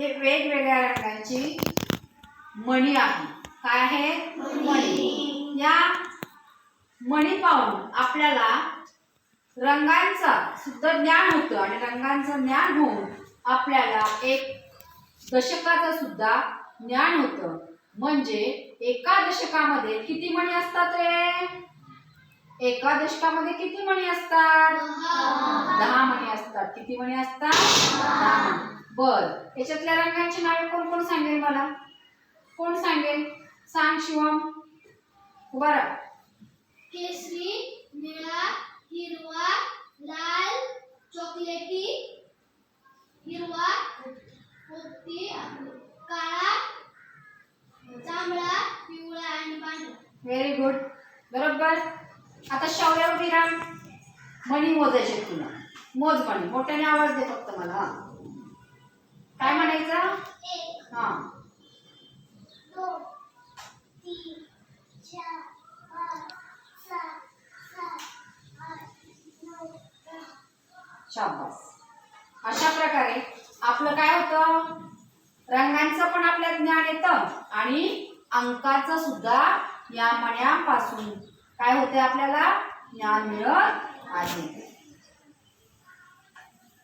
हे वेगवेगळ्या रंगांची मणी आहे. काय आहे? मणी. या मणी पाहून आपल्याला रंगांचा सुद्धा ज्ञान होतं आणि रंगांचं ज्ञान होऊन आपल्याला एक दशकाचं सुद्धा ज्ञान होतं. म्हणजे एका दशकामध्ये किती मणी असतात रे? एका दशकामध्ये किती मणी असतात? दहा मणी असतात. किती मणी असतात? बर. याच्यातल्या रंगांची नावे कोण कोण सांगेल मला? कोण सांगेल? सांग शिवम. उभा राहा. केसरी निळा हिरवा लाल चॉकलेटी हिरवा काळा जांभळा पिवळा आणि पांढरा व्हेरी गुड बरोबर? आता शौर्य उभी राहा मणी मोजायचे तुला. मोज मणी मोठ्याने आवाज दे फक्त मला. हा. काय म्हणायचं? हा. शाबास. अशा प्रकारे आपलं काय होतं? रंगांचं पण आपल्यात ज्ञान येतं आणि अंकाचं सुद्धा या मण्यापासून काय होते आपल्याला? ज्ञान मिळत आहे.